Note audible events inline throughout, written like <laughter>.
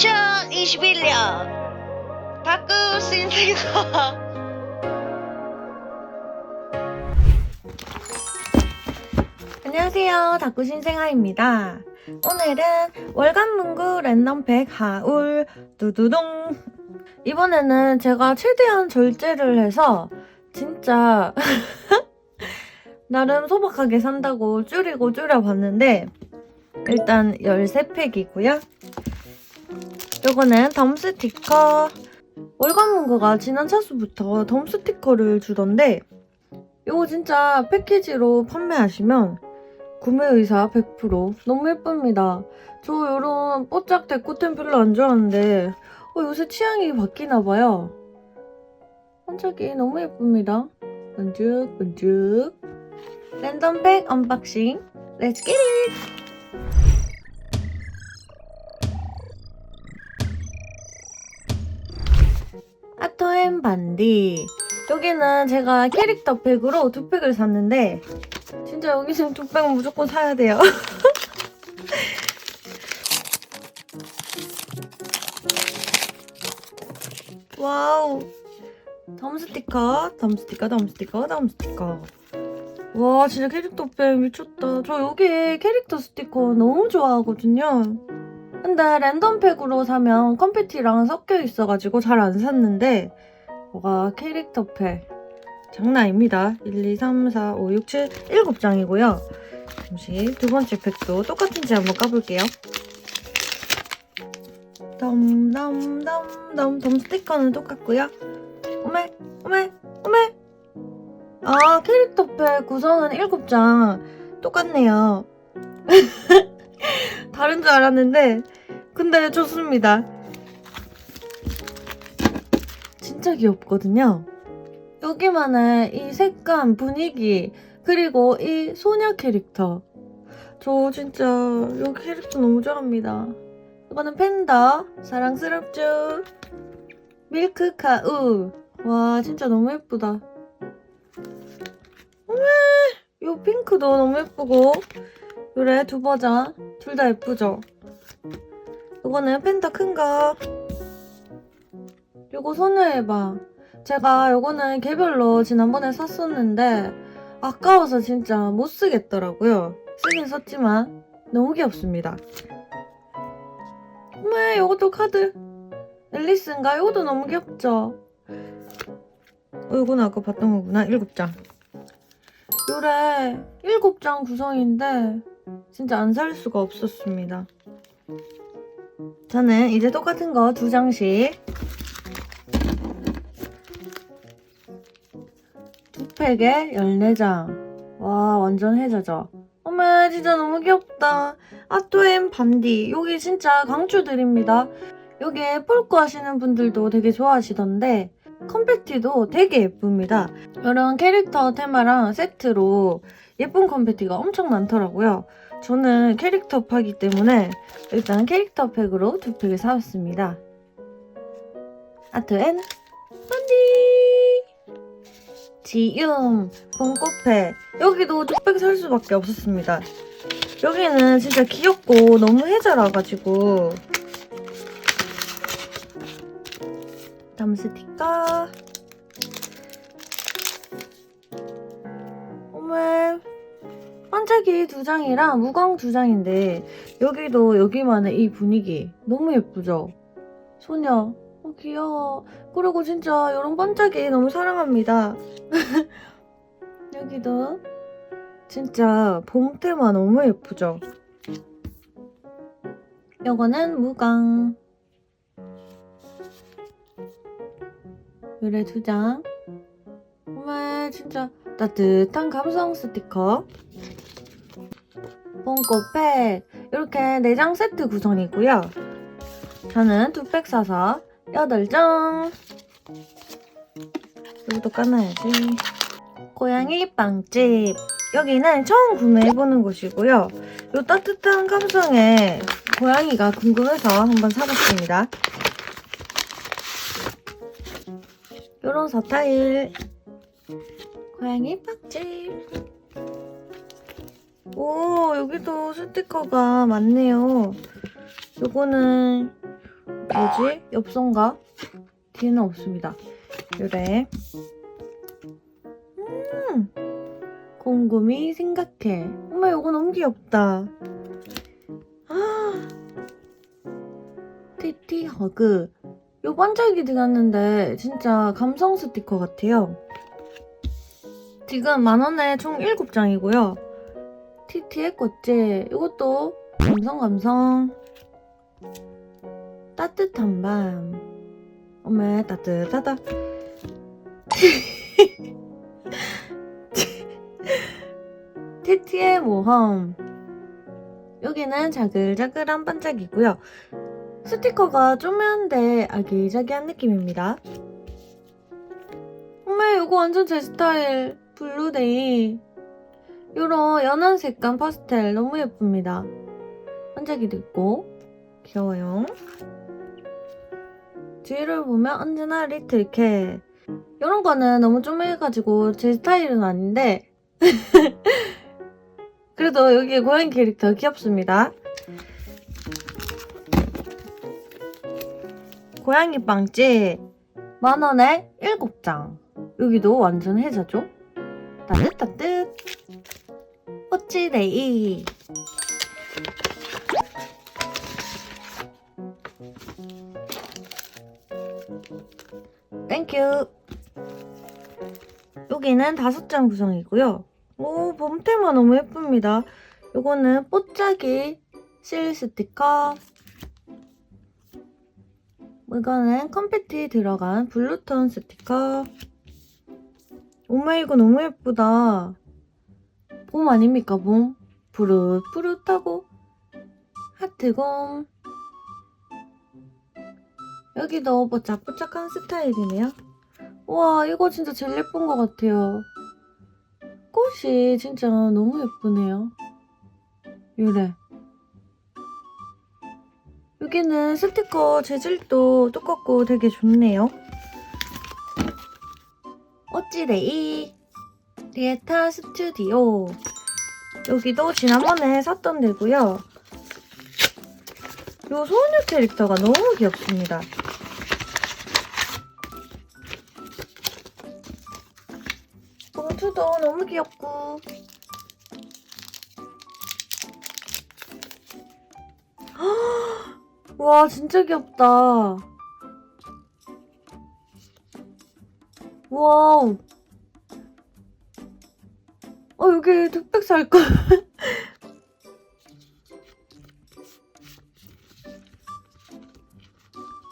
2021년 다크 신생아 안녕하세요. 다꾸 신생아입니다. 오늘은 월간 문구 랜덤팩 하울 두두둥. 이번에는 제가 최대한 절제를 해서 진짜 <laughs> 나름 소박하게 산다고 줄이고 줄여봤는데 일단 13팩이고요. 요거는 덤 스티커. 월간 문구가 지난 차수부터 덤 스티커를 주던데 요거 진짜 패키지로 판매하시면 구매 의사 100% 너무 예쁩니다. 저 요런 뽀짝 데코템 별로 안 좋아하는데 어, 요새 취향이 바뀌나 봐요. 반짝이 너무 예쁩니다. 반죽 반죽 랜덤팩 언박싱 렛츠 겟 잇! 아토엠 반디 여기는 제가 캐릭터 팩으로 두 팩을 샀는데 진짜 여기는 두 팩은 무조건 사야 돼요. <laughs> 와우. 덤 스티커, 덤 스티커, 덤 스티커, 덤 스티커. 와, 진짜 캐릭터 팩 미쳤다. 저 여기 캐릭터 스티커 너무 좋아하거든요. 근데 랜덤 팩으로 사면 컴패티랑 섞여 있어가지고 잘 안 샀는데, 뭐가 캐릭터 팩. 장난 아닙니다. 1, 2, 3, 4, 5, 6, 7, 7장이고요. 잠시 두 번째 팩도 똑같은지 한번 까볼게요. 덤, 덤, 덤, 덤, 덤 스티커는 똑같고요. 오메, 오메, 오메! 아, 캐릭터 팩 구성은 7장. 똑같네요. <laughs> 다른 줄 알았는데, 근데 좋습니다. 진짜 귀엽거든요. 여기만의 이 색감, 분위기, 그리고 이 소녀 캐릭터. 저 진짜 여기 캐릭터 너무 좋아합니다. 이거는 팬더, 사랑스럽죠? 밀크 카우. 와, 진짜 너무 예쁘다. 어메, 이 핑크도 너무 예쁘고. 그래, 두 버전. 둘 다 예쁘죠? 이거는 팬더 큰 거. 요거 소녀의 방. 제가 요거는 개별로 지난번에 샀었는데 아까워서 진짜 못 쓰겠더라고요. 쓰긴 썼지만 너무 귀엽습니다. 어머 요것도 카드 앨리스인가? 요것도 너무 귀엽죠? 어, 요거는 아까 봤던 거구나. 7장. 요래 7장 구성인데 진짜 안 살 수가 없었습니다. 저는 이제 똑같은 거 두 장씩 두 팩에 14장. 와, 완전 해자죠. 어머, 진짜 너무 귀엽다. 아토엠 반디. 여기 진짜 강추드립니다. 여기에 폴코 하시는 분들도 되게 좋아하시던데, 컴패티도 되게 예쁩니다. 이런 캐릭터 테마랑 세트로 예쁜 컴패티가 엄청 많더라고요. 저는 캐릭터 파기 때문에 일단 캐릭터 팩으로 두 팩을 사왔습니다. 아트앤 반디! 지움, 봄꽃패 여기도 뚝배기 살 수밖에 없었습니다. 여기는 진짜 귀엽고 너무 해자라가지고 다음 스티커 어머 반짝이 두 장이랑 무광 두 장인데 여기도 여기만의 이 분위기 너무 예쁘죠? 소녀 어, 귀여워 그리고 진짜 이런 반짝이 너무 사랑합니다 <laughs> 여기도 진짜 봄 테마 너무 예쁘죠? 요거는 무광 요래 두 장. 정말 진짜 따뜻한 감성 스티커. 봄꽃팩 이렇게 4장 세트 구성이고요. 저는 두 팩 사서 8장. 이것도 까놔야지. 고양이 빵집. 여기는 처음 구매해보는 곳이고요. 이 따뜻한 감성에 고양이가 궁금해서 한번 사봤습니다. 요런 서타일. 고양이 빵집. 오, 여기도 스티커가 많네요. 요거는 뭐지? 엽선가? 뒤에는 없습니다. 요래. 음! 곰곰이 생각해. 엄마 이거 너무 귀엽다. 아! 티티 허그. 요 반짝이 들어갔는데 진짜 감성 스티커 같아요. 지금 만원에 총 7장이고요. 티티의 꽃제. 이것도 감성 감성. 따뜻한 밤. 어메 따뜻하다. <laughs> 티티의 모험. 여기는 자글자글한 반짝이고요. 스티커가 쪼매한데 아기자기한 느낌입니다. 어메 이거 완전 제 스타일. 블루데이. 요런 연한 색감 파스텔 너무 예쁩니다. 반짝이도 있고 귀여워요. 뒤를 보면 언제나 리틀캣. 이런 거는 너무 쪼매가지고 제 스타일은 아닌데 <laughs> 그래도 여기 고양이 캐릭터 귀엽습니다. 고양이 빵집 만원에 7장. 여기도 완전 해자죠? 따뜻따뜻. 꼬치데이. 땡큐. 여기는 다섯 장 구성이고요. 오, 봄테마 너무 예쁩니다. 요거는 뽀짝이 실 스티커. 이거는 컴패티 들어간 블루톤 스티커. 오마 이거 너무 예쁘다. 봄 아닙니까 봄? 푸릇푸릇하고 하트곰. 여기도 뽀짝뽀짝한 스타일이네요. 와 이거 진짜 제일 예쁜 것 같아요. 꽃이 진짜 너무 예쁘네요. 이래. 여기는 스티커 재질도 두껍고 되게 좋네요. 어찌레이 리에타 스튜디오. 여기도 지난번에 샀던 데고요. 요 소녀 캐릭터가 너무 귀엽습니다. 봉투도 너무 귀엽고. 와 진짜 귀엽다. 와우. 어 여기 뚝뚝 살걸 <laughs>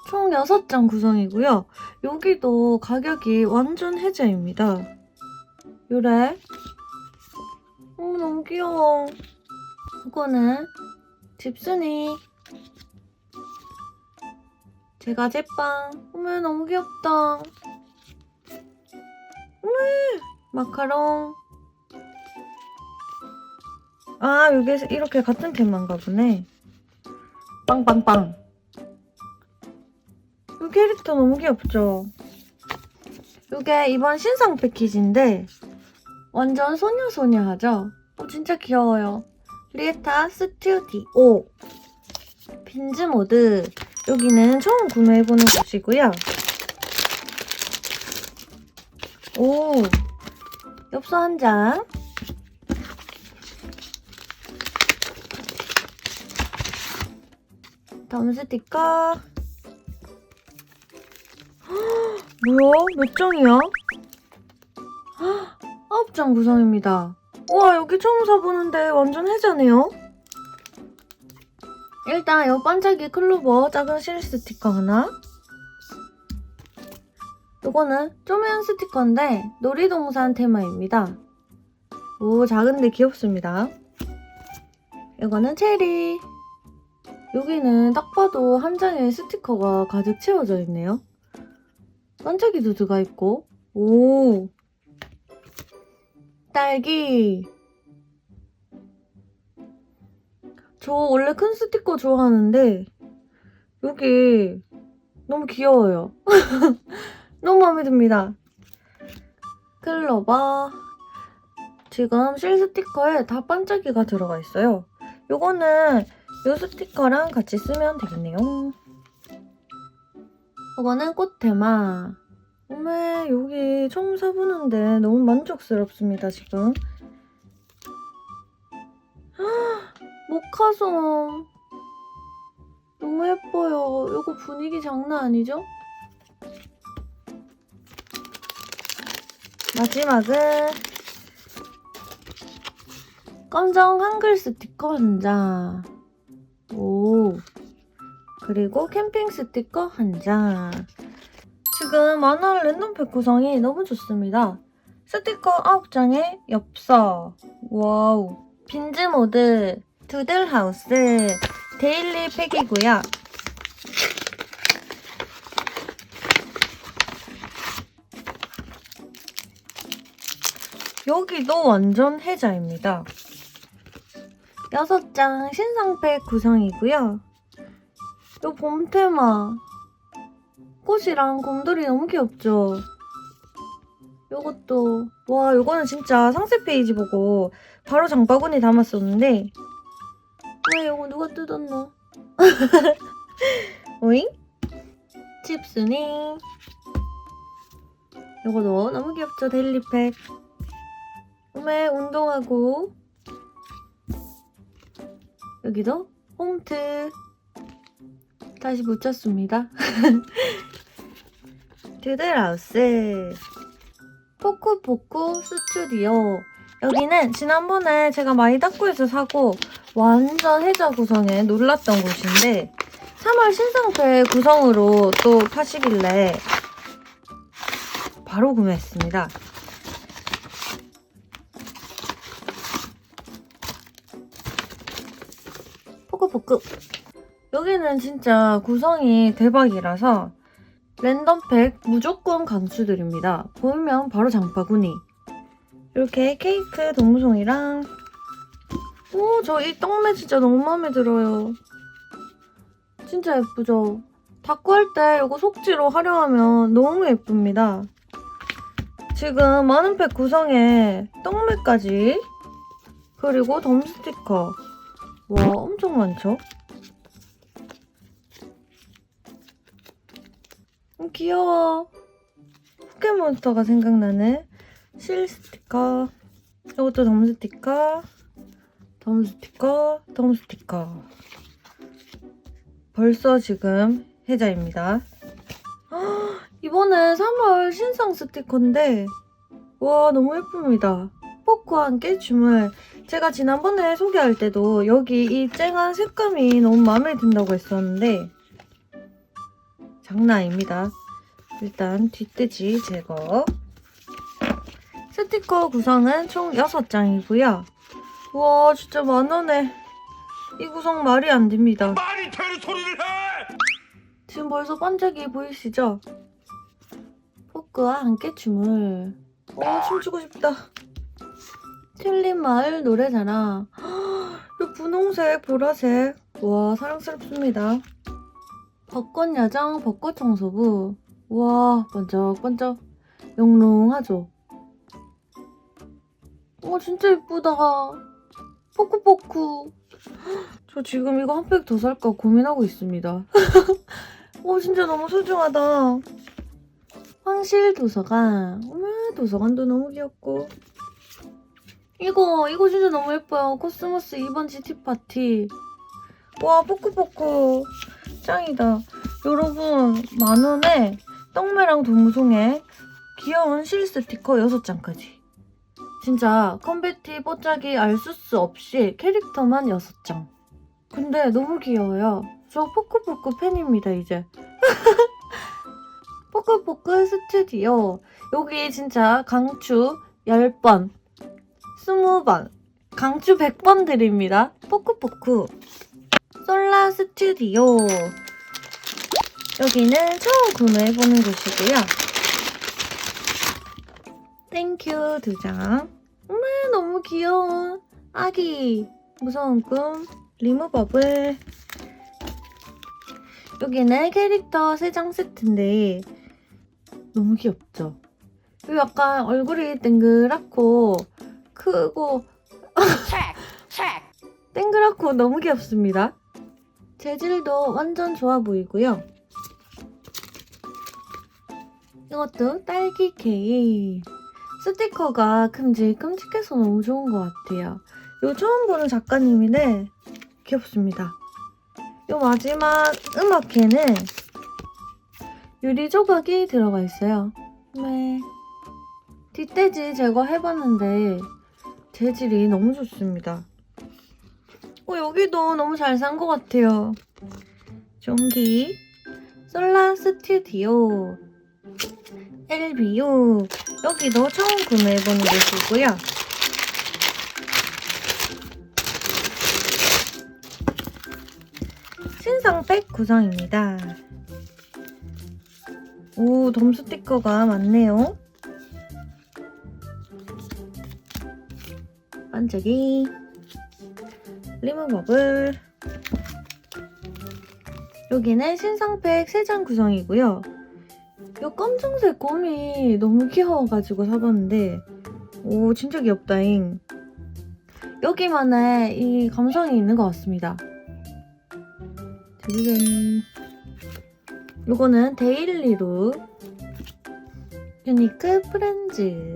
총 6장 구성이고요. 여기도 가격이 완전 해자입니다. 요래. 어 너무 귀여워. 이거는 집순이. 제가 제빵. 어머 너무 귀엽다. 어머 마카롱 아 여기 이렇게 같은 템만가 보네 빵빵빵 이 캐릭터 너무 귀엽죠 이게 이번 신상 패키지인데 완전 소녀소녀하죠? 어, 진짜 귀여워요. 리에타 스튜디오 빈즈 모드 여기는 처음 구매해보는 곳이고요. 오 엽서 한 장. 다음 스티커. 헉, 뭐야? 몇 장이야? 헉, 아홉 장 구성입니다. 와 여기 처음 사보는데 완전 해자네요. 일단 이 반짝이 클로버 작은 실 스티커 하나. 이거는 쪼면 스티커인데 놀이동산 테마입니다. 오 작은데 귀엽습니다. 이거는 체리. 여기는 딱 봐도 한 장에 스티커가 가득 채워져 있네요. 반짝이도 들어가 있고. 오. 딸기. 저 원래 큰 스티커 좋아하는데 여기 너무 귀여워요. <laughs> 너무 마음에 듭니다. 클로버. 지금 실 스티커에 다 반짝이가 들어가 있어요. 요거는 요 스티커랑 같이 쓰면 되겠네요. 이거는 꽃 테마. 어메, 여기 총 사보는데 너무 만족스럽습니다, 지금. <gasps> 헉, 모카솜. 너무 예뻐요. 이거 분위기 장난 아니죠? 마지막은 검정 한글 스티커 한 장. 오. 그리고 캠핑 스티커 한 장. 지금 만화 랜덤 팩 구성이 너무 좋습니다. 스티커 9장에 엽서. 와우. 빈즈 모드, 두들 하우스, 데일리 팩이고요. 여기도 완전 해자입니다. 6장 신상팩 구성이고요. 요 봄 테마 꽃이랑 곰돌이 너무 귀엽죠? 요것도 와 요거는 진짜 상세 페이지 보고 바로 장바구니 담았었는데 왜 요거 누가 뜯었노? <laughs> 오잉? 칩스니 요거도 너무 귀엽죠 데일리팩 오메 운동하고 여기도 홈트. 다시 붙였습니다. <laughs> 드들하우스 포쿠포쿠 스튜디오. 여기는 지난번에 제가 마이다쿠에서 사고 완전 해자 구성에 놀랐던 곳인데 3월 신상패 구성으로 또 파시길래 바로 구매했습니다. 포크포크 여기는 진짜 구성이 대박이라서 랜덤팩 무조건 강추드립니다. 보이면 바로 장바구니. 이렇게 케이크 동무송이랑 오, 저 이 떡메 진짜 너무 마음에 들어요. 진짜 예쁘죠? 닦고 할 때 이거 속지로 활용하면 너무 예쁩니다. 지금 많은 팩 구성에 떡메까지 그리고 덤 스티커 와 엄청 많죠? 음, 귀여워. 포켓몬스터가 생각나는 실 스티커. 이것도 덤 스티커. 덤 스티커. 덤 스티커. 벌써 지금 해자입니다. 헉, <gasps> 이번에 3월 신상 스티커인데 와 너무 예쁩니다. 포크와 함께 춤을 제가 지난번에 소개할 때도 여기 이 쨍한 색감이 너무 마음에 든다고 했었는데 장난 아닙니다. 일단 뒷돼지 제거. 스티커 구성은 총 6장이고요. 와 진짜 만원에 이 구성 말이 안 됩니다. 말이 되는 소리를 해! 지금 벌써 반짝이 보이시죠? 포크와 함께 춤을. 와 춤추고 싶다. 튤립 마을 노래자랑. 이 분홍색, 보라색. 와 사랑스럽습니다. 벚꽃 야장 벚꽃 청소부. 와 번쩍번쩍 영롱하죠? 와 진짜 예쁘다. 포크포크. 저 지금 이거 한 팩 더 살까 고민하고 있습니다. 와 <laughs> 진짜 너무 소중하다. 황실 도서관. 어머 도서관도 너무 귀엽고. 이거 이거 진짜 너무 예뻐요. 코스모스 2번 GT 파티. 와 포크포크 짱이다. 여러분 만 원에 떡매랑 동무송에 귀여운 실 스티커 6장까지. 진짜 컨베티 뽀짝이 알수스 없이 캐릭터만 6장. 근데 너무 귀여워요. 저 포크포크 팬입니다, 이제. <laughs> 포크포크 스튜디오. 여기 진짜 강추 10번, 20번, 강추 100번 드립니다. 포크포크. 솔라 스튜디오. 여기는 처음 구매해보는 곳이고요. 땡큐 두 장. 어머, 너무 귀여운 아기. 무서운 꿈. 리무버블. 여기는 캐릭터 3장 세트인데 너무 귀엽죠? 이 약간 얼굴이 땡그랗고 크고 땡그랗고 너무 귀엽습니다. 재질도 완전 좋아 보이고요. 이것도 딸기 케이크. 스티커가 큼직큼직해서 너무 좋은 것 같아요. 요 처음 보는 작가님인데 귀엽습니다. 요 마지막 음악회는 유리 조각이 들어가 있어요. 네. 뒷돼지 제거해봤는데 재질이 너무 좋습니다. 어, 여기도 너무 잘 산 것 같아요. 종기, 솔라 스튜디오, LBU. 여기도 처음 구매해보는 곳이고요. 신상백 구성입니다. 오, 덤 스티커가 많네요. 반짝이, 리무버블. 여기는 신상팩 3장 구성이고요. 이 검정색 곰이 너무 귀여워가지고 사봤는데, 오, 진짜 귀엽다잉. 여기만의 이 감성이 있는 것 같습니다. 짜자잔. 요거는 데일리로 유니크 프렌즈.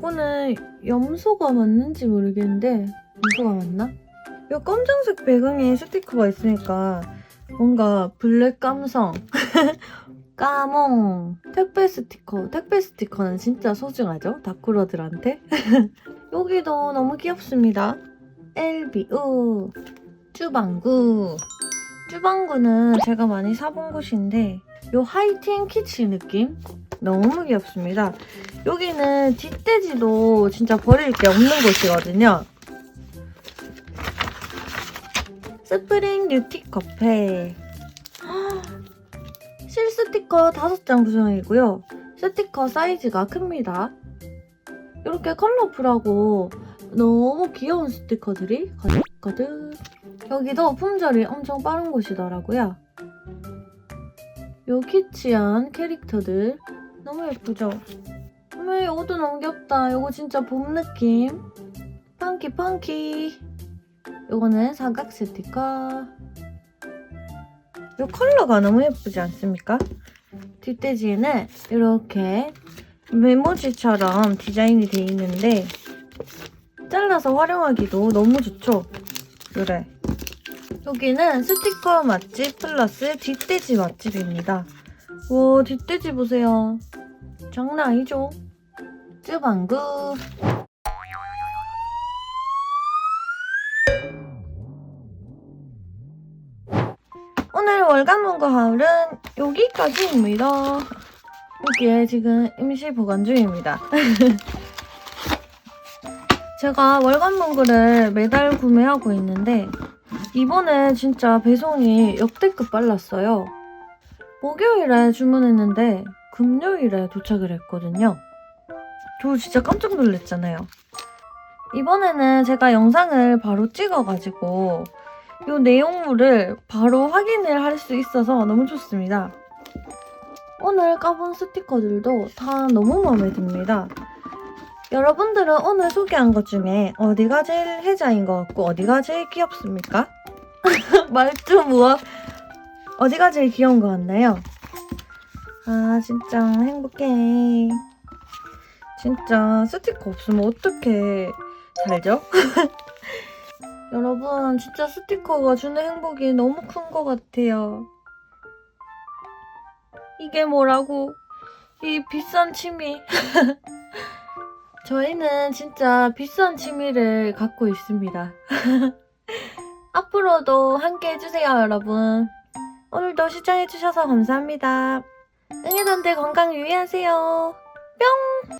요거는 염소가 맞는지 모르겠는데 염소가 맞나? 요 검정색 배경에 스티커가 있으니까 뭔가 블랙 감성. <laughs> 까몽. 택배 스티커. 택배 스티커는 진짜 소중하죠? 다쿠러들한테? <laughs> 여기도 너무 귀엽습니다. LBU 쭈방구. 쭈방구는 제가 많이 사본 곳인데 요 하이틴 키치 느낌 너무 귀엽습니다 여기는 뒷돼지도 진짜 버릴 게 없는 곳이거든요 스프링 뉴티 커페 실 스티커 5장 구성이고요. 스티커 사이즈가 큽니다. 이렇게 컬러풀하고 너무 귀여운 스티커들이 가득 가득. 여기도 품절이 엄청 빠른 곳이더라고요. 요 키치한 캐릭터들 너무 예쁘죠? 어머, 이것도 너무 귀엽다. 이거 진짜 봄 느낌. 펑키 펑키. 요거는 사각 스티커. 이 컬러가 너무 예쁘지 않습니까? 뒷돼지에는 이렇게 메모지처럼 디자인이 되어 있는데 잘라서 활용하기도 너무 좋죠? 그래. 여기는 스티커 맛집 플러스 뒷돼지 맛집입니다. 와, 뒷돼지 보세요. 장난 아니죠? 쯔방구. 오늘 월간문고 하울은 여기까지입니다. 여기에 지금 임시 보관 중입니다. <laughs> 제가 월간문고를 매달 구매하고 있는데 이번에 진짜 배송이 역대급 빨랐어요. 목요일에 주문했는데 금요일에 도착을 했거든요. 저 진짜 깜짝 놀랐잖아요. 이번에는 제가 영상을 바로 찍어가지고 이 내용물을 바로 확인을 할 수 있어서 너무 좋습니다. 오늘 까본 스티커들도 다 너무 마음에 듭니다. 여러분들은 오늘 소개한 것 중에 어디가 제일 혜자인 것 같고 어디가 제일 귀엽습니까? <laughs> 말투 무엇? 어디가 제일 귀여운 것 같나요? 아 진짜 행복해. 진짜 스티커 없으면 어떻게 살죠? <laughs> 여러분, 진짜 스티커가 주는 행복이 너무 큰 것 같아요. 이게 뭐라고? 이 비싼 취미. <laughs> 저희는 진짜 비싼 취미를 갖고 있습니다. <laughs> 앞으로도 함께 해주세요, 여러분. 오늘도 시청해주셔서 감사합니다. 응애단들 건강 유의하세요. 뿅!